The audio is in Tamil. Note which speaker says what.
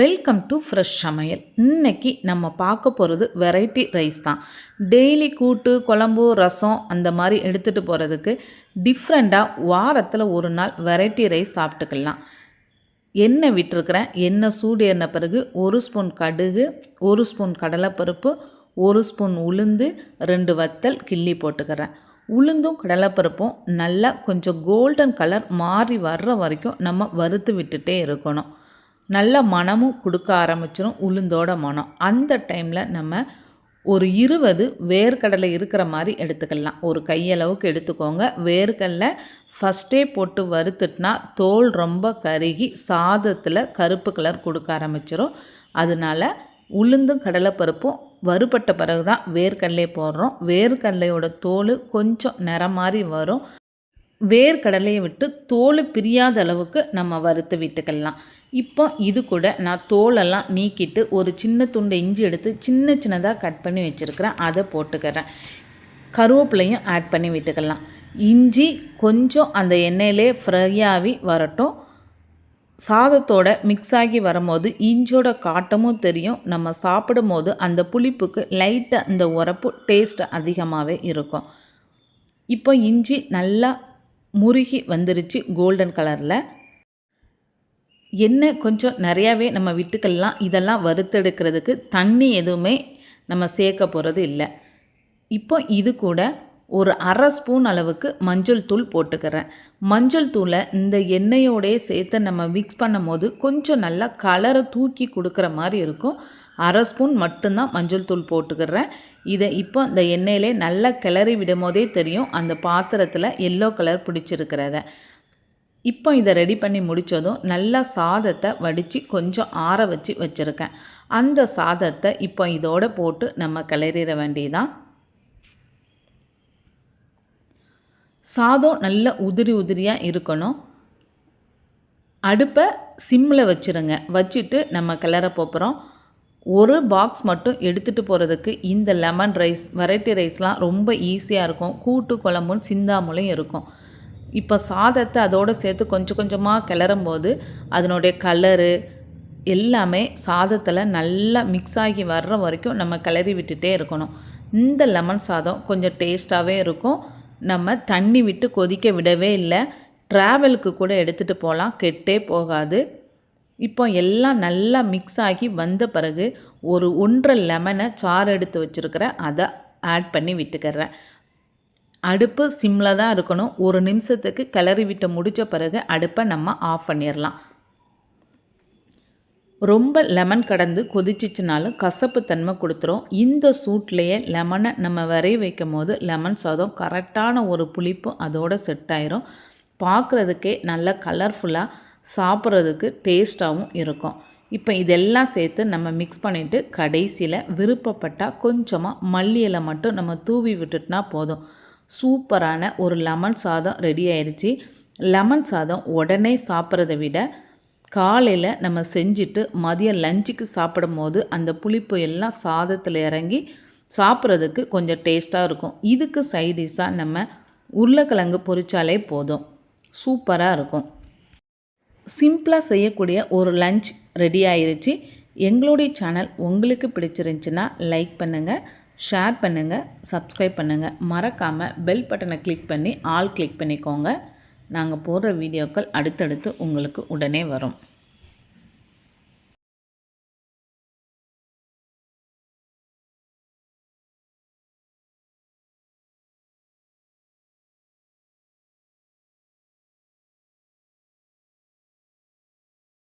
Speaker 1: வெல்கம் டு ஃப்ரெஷ் சமையல். இன்னைக்கு நம்ம பார்க்க போகிறது வெரைட்டி ரைஸ் தான். டெய்லி கூட்டு குழம்பு ரசம் அந்த மாதிரி எடுத்துகிட்டு போகிறதுக்கு டிஃப்ரெண்ட்டாக வாரத்தில் ஒரு நாள் வெரைட்டி ரைஸ் சாப்பிட்டுக்கலாம். எண்ணெய் விட்டுருக்குறேன். எண்ணெய் சூடு ஏறின பிறகு ஒரு ஸ்பூன் கடுகு ஒரு ஸ்பூன் கடலைப்பருப்பு ஒரு ஸ்பூன் உளுந்து ரெண்டு வத்தல் கிள்ளி போட்டுக்கிறேன். உளுந்தும் கடலைப்பருப்பும் நல்லா கொஞ்சம் கோல்டன் கலர் மாறி வர்ற வரைக்கும் நம்ம வறுத்து விட்டுட்டே இருக்கணும். நல்ல மனமும் கொடுக்க ஆரம்பிச்சிடும் உளுந்தோட மனம். அந்த டைமில் நம்ம ஒரு இருபது வேர்க்கடலை இருக்கிற மாதிரி எடுத்துக்கலாம். ஒரு கையளவுக்கு எடுத்துக்கோங்க. வேர்க்கடலை ஃபஸ்ட்டே போட்டு வறுத்துட்டுனா தோல் ரொம்ப கருகி சாதத்தில் கருப்பு கலர் கொடுக்க ஆரம்பிச்சிடும் அதனால் உளுந்தும் கடலைப்பருப்பும் வறுபட்ட பிறகு தான் வேர்க்கடலை போடுறோம். வேர்க்கடலையோட தோல் கொஞ்சம் நிறம் மாதிரி வரும். வேர்க்கடலையை விட்டு தோல் பிரியாத அளவுக்கு நம்ம வறுத்து விட்டுக்கலாம். இப்போ இது கூட நான் தோலெல்லாம் நீக்கிட்டு ஒரு சின்ன துண்டு இஞ்சி எடுத்து சின்ன சின்னதாக கட் பண்ணி வச்சுருக்கிறேன். அதை போட்டுக்கிறேன். கருவேப்பிலையும் ஆட் பண்ணி விட்டுக்கலாம். இஞ்சி கொஞ்சம் அந்த எண்ணெயிலே ஃப்ரையாகி வரட்டும். சாதத்தோட மிக்ஸ் ஆகி வரும்போது இஞ்சோட காட்டமும் தெரியும். நம்ம சாப்பிடும் போது அந்த புளிப்புக்கு லைட்டாக அந்த உரப்பு டேஸ்ட் அதிகமாகவே இருக்கும். இப்போ இஞ்சி நல்லா முருகி வந்துருச்சு கோல்டன் கலரில் எண்ணெய் கொஞ்சம் நிறையாவே நம்ம விட்டுக்கலாம். இதெல்லாம் வறுத்தெடுக்கிறதுக்கு தண்ணி எதுவுமே நம்ம சேர்க்க போகிறது இல்லை. இப்போ இது கூட ஒரு அரை ஸ்பூன் அளவுக்கு மஞ்சள் தூள் போட்டுக்கிறேன். மஞ்சள் தூளை இந்த எண்ணெயோடய சேர்த்து நம்ம மிக்ஸ் பண்ணும் போது கொஞ்சம் நல்லா கலரை தூக்கி கொடுக்குற மாதிரி இருக்கும். அரை ஸ்பூன் மட்டும்தான் மஞ்சள் தூள் போட்டுக்கிறேன். இதை இப்போ இந்த எண்ணெயிலே நல்லா கிளறி விடும் போதே தெரியும் அந்த பாத்திரத்தில் எல்லோ கலர் பிடிச்சிருக்கிறத. இப்போ இதை ரெடி பண்ணி முடித்ததும் நல்லா சாதத்தை வடித்து கொஞ்சம் ஆற வச்சு வச்சுருக்கேன். அந்த சாதத்தை இப்போ இதோடு போட்டு நம்ம கிளறிட வேண்டியதான் சாதம் நல்ல உதிரி உதிரியாக இருக்கணும். அடுப்பை சிம்மில் வச்சுருங்க. வச்சுட்டு நம்ம கிளற போகிறோம் ஒரு பாக்ஸ் மட்டும் எடுத்துகிட்டு போகிறதுக்கு இந்த லெமன் ரைஸ் வெரைட்டி ரைஸ்லாம் ரொம்ப ஈஸியாக இருக்கும். கூட்டு குழம்பும் சிந்தாமலும் இருக்கும். இப்போ சாதத்தை அதோடு சேர்த்து கொஞ்சம் கொஞ்சமாக கிளறும் போது அதனுடைய கலரு எல்லாமே சாதத்தில் நல்லா மிக்ஸ் ஆகி வர்ற வரைக்கும் நம்ம கிளறி விட்டுட்டே இருக்கணும். இந்த லெமன் சாதம் கொஞ்சம் டேஸ்ட்டாகவே இருக்கும். நம்ம தண்ணி விட்டு கொதிக்க விடவே இல்லை. ட்ராவலுக்கு கூட எடுத்துகிட்டு போகலாம். கெட்டே போகாது. இப்போ எல்லாம் நல்லா மிக்ஸ் ஆகி வந்த பிறகு ஒரு ஒன்றரை லெமனை சாறு எடுத்து வச்சுருக்கிறேன் அதை ஆட் பண்ணி விட்டுக்கிறேன். அடுப்பு சிம்மில் தான் இருக்கணும். ஒரு நிமிஷத்துக்கு கிளறி விட்டு முடித்த பிறகு அடுப்பை நம்ம ஆஃப் பண்ணிடலாம் ரொம்ப லெமன் கடந்து கொதிச்சிச்சினாலும் கசப்பு தன்மை கொடுத்துரும். இந்த சூட்லேயே லெமனை நம்ம வரைய வைக்கும் போது லெமன் சாதம் கரெக்டான ஒரு புளிப்பு அதோடு செட் ஆயிரும். பார்க்குறதுக்கே நல்ல கலர்ஃபுல்லாக சாப்பிட்றதுக்கு டேஸ்ட்டாகவும் இருக்கும். இப்போ இதெல்லாம் சேர்த்து நம்ம மிக்ஸ் பண்ணிவிட்டு கடைசியில் விருப்பப்பட்டால் கொஞ்சமாக மல்லி இலை மட்டும் நம்ம தூவி விட்டுட்டுனா போதும். சூப்பரான ஒரு லெமன் சாதம் ரெடி ஆயிடுச்சு லெமன் சாதம் உடனே சாப்பிட்றத விட காலையில் நம்ம செஞ்சுட்டு மதியம் லஞ்சுக்கு சாப்பிடும் போது அந்த புளிப்பு எல்லாம் சாதத்தில் இறங்கி சாப்பிட்றதுக்கு கொஞ்சம் டேஸ்ட்டாக இருக்கும். இதுக்கு சைடிஷாக நம்ம உருளைக்கிழங்கு பொரிச்சாலே போதும். சூப்பராக இருக்கும். சிம்பிளாக செய்யக்கூடிய ஒரு லஞ்ச் ரெடி ஆயிடுச்சு எங்களுடைய சேனல் உங்களுக்கு பிடிச்சிருந்துச்சின்னா லைக் பண்ணுங்கள் ஷேர் பண்ணுங்கள் சப்ஸ்கிரைப் பண்ணுங்கள் மறக்காமல் பெல் பட்டனை கிளிக் பண்ணி ஆல் கிளிக் பண்ணிக்கோங்க. நாங்கள் போடுற வீடியோக்கள் அடுத்தடுத்து உங்களுக்கு உடனே வரும்.